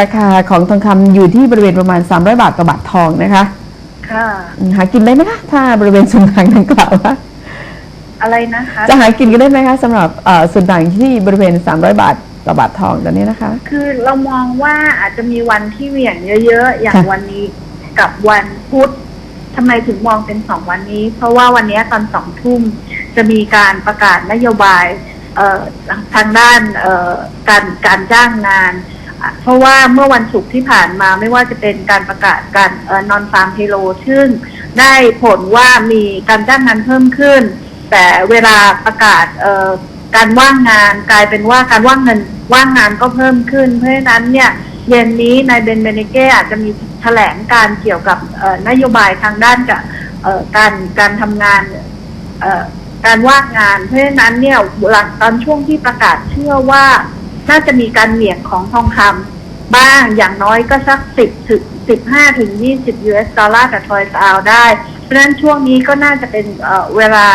ราคาของทองคำอยู่ที่บริเวณประมาณ 300 บาทต่อบาททองนะคะค่ะ อืมหากินได้ไหมคะถ้าบริเวณส่วนต่างดังกล่าวว่าอะไรนะคะจะหากินกันได้ไหมคะสำหรับเอ่อส่วนต่างที่บริเวณ 300 บาทต่อบาททองตอนนี้นะคะ คือเรามองว่าอาจจะมีวันที่เหวี่ยงเยอะๆ อย่างค่ะ วันนี้กับวันพุธทำไมถึงมองเป็นสองวันนี้ เพราะว่าวันนี้ตอนสองทุ่มจะมีการประกาศนโยบาย เอ่อทางด้านเอ่อการการจ้างงานอะ เพราะว่าเมื่อวันศุกร์ที่ผ่านมาไม่ว่าจะเป็นการประกาศการนอนฟาร์มเฮโลซึ่งได้ผลว่ามีการจ้างงานเพิ่มขึ้น แต่เวลาประกาศการว่างงานกลายเป็นว่าการว่างเงินว่างงานก็เพิ่มขึ้น เพราะฉะนั้นเนี่ยเย็นนี้นายเบนเบเนเก้อาจจะมีแถลงการเกี่ยวกับนโยบายทางด้านกับการการทำงานการว่างงาน เพราะฉะนั้นเนี่ยหลังตอนช่วงที่ประกาศเชื่อว่า น่าจะมีการเหวี่ยงของทองคำบ้างอย่างน้อยก็สักสิบถึงสิบห้าถึงยี่สิบ US ดอลลาร์กับทอยส์อาวได้ เพราะฉะนั้นช่วงนี้ก็น่าจะเป็นเอ่อเวลา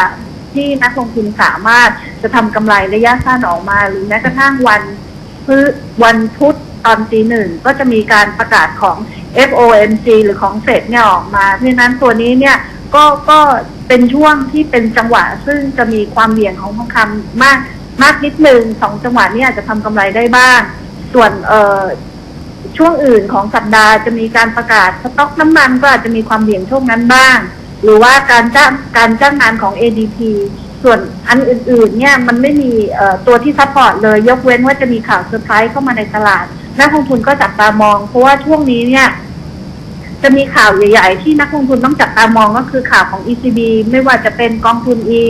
ที่นักลงทุนสามารถจะทำกำไรระยะสั้นออกมา หรือแม้กระทั่งวันพฤวันพุธตอนตีหนึ่งก็จะมีการประกาศของ FOMC หรือของเฟดเนี่ยออกมา เพราะฉะนั้นตัวนี้เนี่ยก็ก็เป็นช่วงที่เป็นจังหวะซึ่งจะมีความเหวี่ยงของทองคำมาก มากนิดนึงสองจังหวะนี้อาจจะทำกำไรได้บ้าง ส่วนเอ่อช่วงอื่นของสัปดาห์จะมีการประกาศสต็อกน้ำมันก็อาจจะมีความเบี่ยงช่วงนั้นบ้าง หรือว่าการจ้างการจ้างงานของ ADP ส่วนอันอื่นๆเนี่ยมันไม่มีเอ่อตัวที่ซัพพอร์ตเลยยกเว้นว่าจะมีข่าวเซอร์ไพรส์เข้ามาในตลาดนักลงทุนก็จับตามอง เพราะว่าช่วงนี้เนี่ย จะมีข่าวใหญ่ ๆ ที่นักลงทุนต้องจับตามองก็คือข่าวของ ECB ไม่ว่าจะเป็นกองทุน E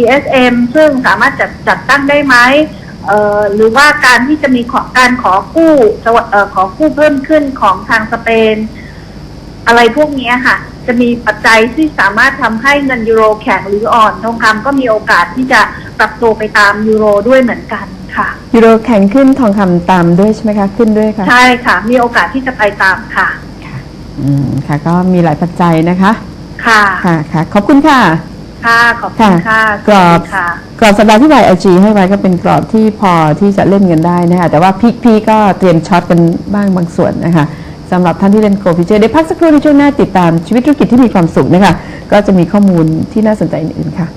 ESM ซึ่งสามารถจัดจัดตั้งได้ไหมเอ่อหรือว่าการที่จะมีขอการขอกู้สวเอ่อขอกู้เพิ่มขึ้นของทางสเปน อะไรพวกนี้ค่ะ จะมีปัจจัยที่สามารถทำให้เงินยูโรแข็งหรืออ่อน ทองคำก็มีโอกาสที่จะปรับตัวไปตามยูโรด้วยเหมือนกันค่ะ ยูโรแข็งขึ้นทองคำตามด้วยใช่ไหมคะ ขึ้นด้วยค่ะ ใช่ค่ะ มีโอกาสที่จะไปตามค่ะอืมค่ะ ก็มีหลายปัจจัยนะคะ ค่ะ ค่ะค่ะขอบคุณค่ะ ค่ะขอบคุณค่ะกรอบสวัสดีค่ะ กรอบสัปดาห์ที่ YLG ให้ไว้ก็เป็นกรอบที่พอที่จะเล่นกันได้นะคะแต่ว่าพีคพีก็เตรียมช็อตกันบ้างบางส่วนนะคะสำหรับท่านที่เล่นโกลฟิเจอร์ได้พักสักครู่ในช่วงหน้าติดตามชีวิตธุรกิจที่มีความสุขนะคะก็จะมีข้อมูลที่น่าสนใจอื่นๆค่ะ